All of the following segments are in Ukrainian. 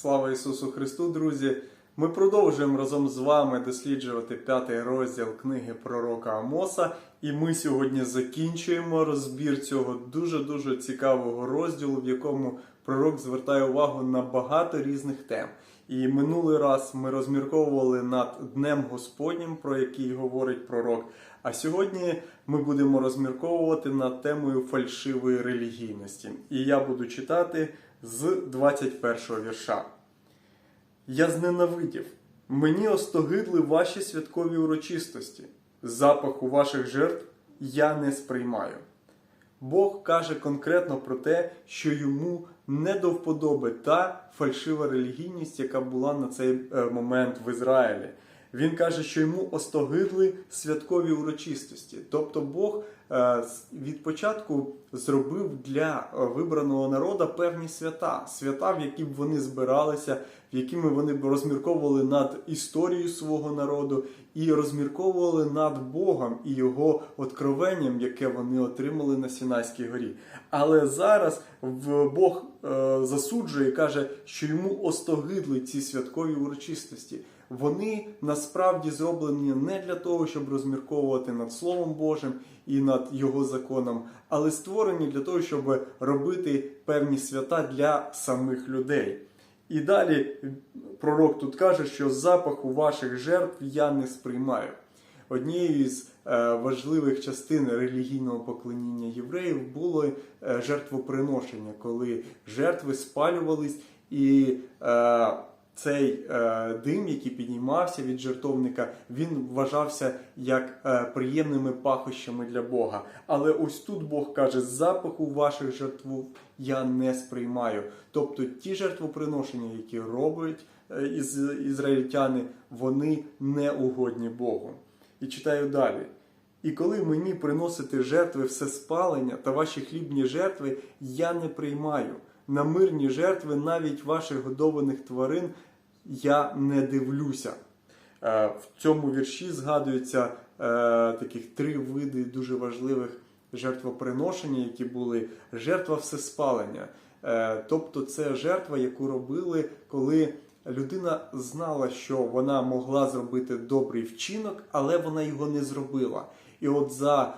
Слава Ісусу Христу, друзі! Ми продовжуємо разом з вами досліджувати п'ятий розділ книги пророка Амоса. І ми сьогодні закінчуємо розбір цього дуже-дуже цікавого розділу, в якому пророк звертає увагу на багато різних тем. І минулий раз ми розмірковували над Днем Господнім, про який говорить пророк. А сьогодні ми будемо розмірковувати над темою фальшивої релігійності. І я буду читати з 21 вірша. Я зненавидів, мені остогидли ваші святкові урочистості. Запаху ваших жертв я не сприймаю. Бог каже конкретно про те, що йому не до вподоби та фальшива релігійність, яка була на цей е, момент в Ізраїлі. Він каже, що йому остогидли святкові урочистості. Тобто Бог е, від початку зробив для е, вибраного народа певні свята, свята, в які б вони збиралися, в якими вони б розмірковували над історією свого народу і розмірковували над Богом і його откровенням, яке вони отримали на Сінайській горі. Але зараз Бог е, засуджує і каже, що йому остогидли ці святкові урочистості. Вони насправді зроблені не для того, щоб розмірковувати над Словом Божим і над Його законом, але створені для того, щоб робити певні свята для самих людей. І далі пророк тут каже, що запаху ваших жертв я не сприймаю. Однією з е, важливих частин релігійного поклоніння євреїв було е, жертвоприношення, коли жертви спалювались і е, цей е, дим, який піднімався від жертовника, він вважався як е, приємними пахощами для Бога. Але ось тут Бог каже: запаху ваших жертв я не сприймаю. Тобто ті жертвоприношення, які роблять е, із, ізраїльтяни, вони не угодні Богу. І читаю далі. І коли мені приносити жертви все спалення та ваші хлібні жертви, я не приймаю. На мирні жертви навіть ваших годованих тварин я не дивлюся. Е, В цьому вірші згадуються е, таких три види дуже важливих жертвоприношення, які були жертва всеспалення. Е, Тобто це жертва, яку робили, коли людина знала, що вона могла зробити добрий вчинок, але вона його не зробила. І от за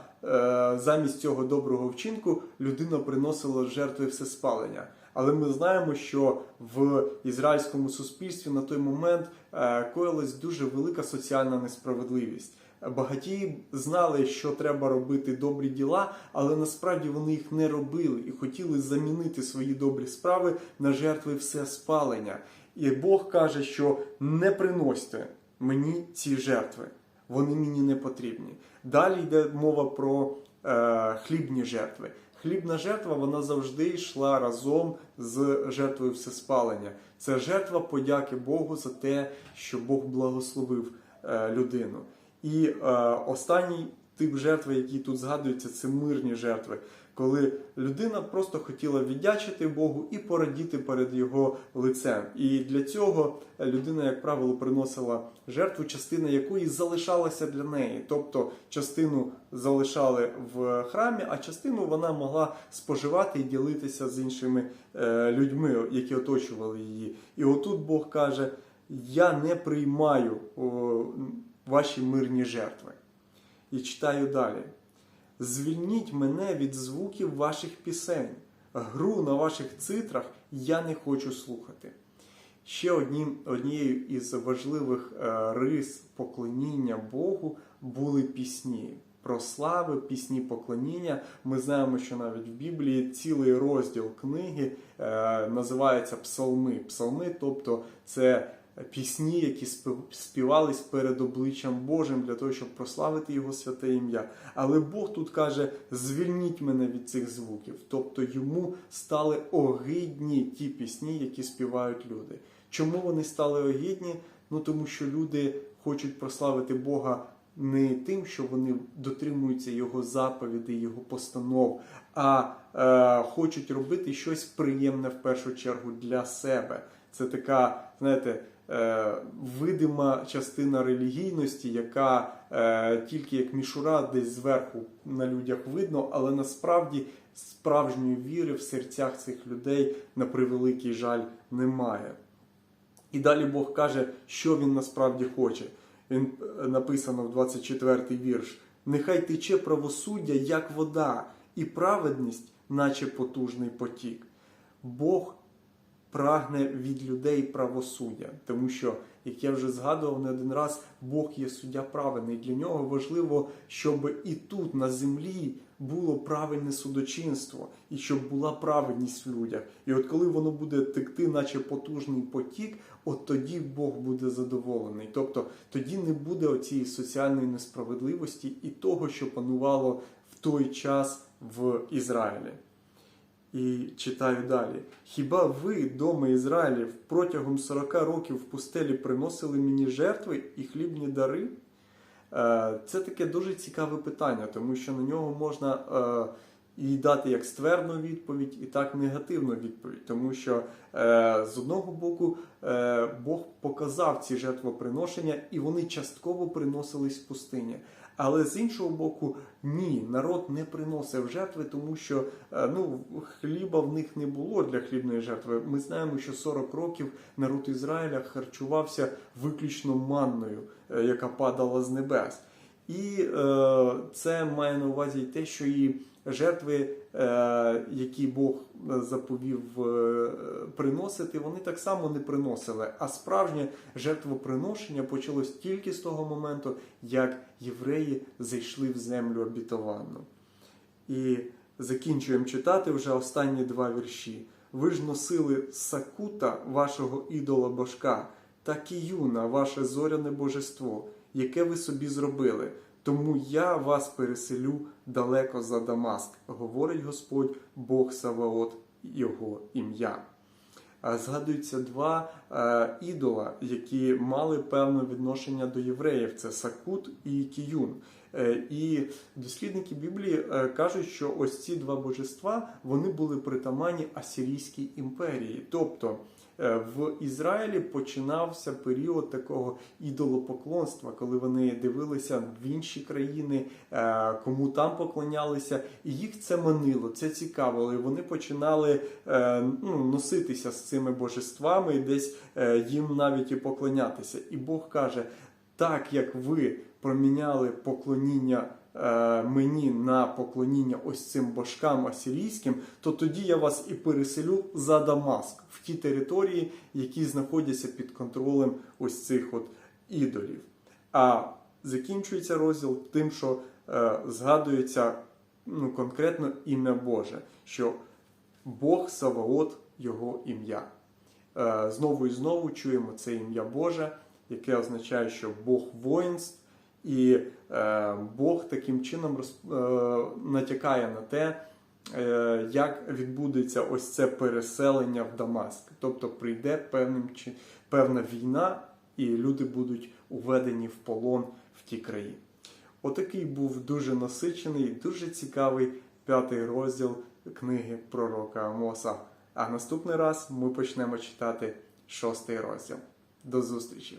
замість цього доброго вчинку людина приносила жертви всеспалення. Але ми знаємо, що в ізраїльському суспільстві на той момент е, коїлась дуже велика соціальна несправедливість. Багаті знали, що треба робити добрі діла, але насправді вони їх не робили і хотіли замінити свої добрі справи на жертви все спалення. І Бог каже, що не приносьте мені ці жертви, вони мені не потрібні. Далі йде мова про е, хлібні жертви. Хлібна жертва вона завжди йшла разом з жертвою всеспалення. Це жертва подяки Богу за те, що Бог благословив е, людину. І е, останній тип жертви, який тут згадується, це мирні жертви, коли людина просто хотіла віддячити Богу і порадіти перед його лицем. І для цього людина, як правило, приносила жертву, частина якої залишалася для неї. Тобто частину залишали в храмі, а частину вона могла споживати і ділитися з іншими е, людьми, які оточували її. І отут Бог каже: Я не приймаю ваші мирні жертви. І читаю далі. Звільніть мене від звуків ваших пісень, гру на ваших цитрах я не хочу слухати. Ще однім, однією із важливих е, рис поклоніння Богу були пісні. Про слави, пісні поклоніння. Ми знаємо, що навіть в Біблії цілий розділ книги е, називається Псалми. Псалми, тобто це пісні, які співались перед обличчям Божим для того, щоб прославити Його святе ім'я. Але Бог тут каже: звільніть мене від цих звуків. Тобто йому стали огидні ті пісні, які співають люди. Чому вони стали огидні? Ну тому що люди хочуть прославити Бога. Не тим, що вони дотримуються його заповідей, його постанов, а е, хочуть робити щось приємне в першу чергу для себе. Це така, знаєте, видима частина релігійності, яка е, тільки як мішура десь зверху на людях видно, але насправді справжньої віри в серцях цих людей на превеликий жаль немає. І далі Бог каже, що він насправді хоче. Він е, написано в 24 вірш: Нехай тече правосуддя, як вода, і праведність, наче потужний потік. Бог прагне від людей правосуддя, тому що, як я вже згадував не один раз, Бог є суддя праведний. Для нього важливо, щоб і тут, на землі, було правильне судочинство, і щоб була праведність в людях. І от коли воно буде текти, наче потужний потік, от тоді Бог буде задоволений. Тобто тоді не буде оцієї соціальної несправедливості і того, що панувало в той час в Ізраїлі. І читаю далі. Хіба ви, доми Ізраїлів, протягом 40 років в пустелі приносили мені жертви і хлібні дари? Е, Це таке дуже цікаве питання, тому що на нього можна е, і дати як ствердну відповідь, і так негативну відповідь. Тому що е, з одного боку Бог показав ці жертвоприношення, і вони частково приносились в пустині. Але з іншого боку, ні, народ не приносив жертви, тому що е, ну, хліба в них не було для хлібної жертви. Ми знаємо, що 40 років народ Ізраїля харчувався виключно манною, е, яка падала з небес. І е, це має на увазі те, що і жертви, е, які Бог заповів е, приносити, вони так само не приносили. А справжнє жертвоприношення почалось тільки з того моменту, як євреї зайшли в землю обітованну. І закінчуємо читати вже останні два вірші. Ви ж носили сакута вашого ідола божка та кіюна, ваше зоряне божество, яке ви собі зробили. Тому я вас переселю далеко за Дамаск, говорить Господь Бог Саваот, його ім'я. Згадуються два е, ідола, які мали певне відношення до євреїв: це Сакут і Кіюн. Е, і дослідники Біблії е, кажуть, що ось ці два божества вони були притаманні Асирійській імперії. Тобто е, в Ізраїлі починався період такого ідолопоклонства, коли вони дивилися в інші країни, кому там поклонялися, і їх це манило, це цікавило. І вони починали ну, носитися з цими божествами, і десь їм навіть і поклонятися. І Бог каже: так як ви проміняли поклоніння е, мені на поклоніння ось цим божкам асирійським, то тоді я вас і переселю за Дамаск в ті території, які знаходяться під контролем ось цих от ідолів. А закінчується розділ тим, що е, згадується ну, конкретно ім'я Боже, що Бог Саваот його ім'я. Е, Знову і знову чуємо це ім'я Боже, яке означає, що Бог воїнств, і е, Бог таким чином роз, е, натякає на те, е, як відбудеться ось це переселення в Дамаск. Тобто прийде певним, чи- певна війна, і люди будуть уведені в полон в ті краї. Отакий був дуже насичений, дуже цікавий п'ятий розділ книги пророка Амоса. А наступний раз ми почнемо читати шостий розділ. До зустрічі!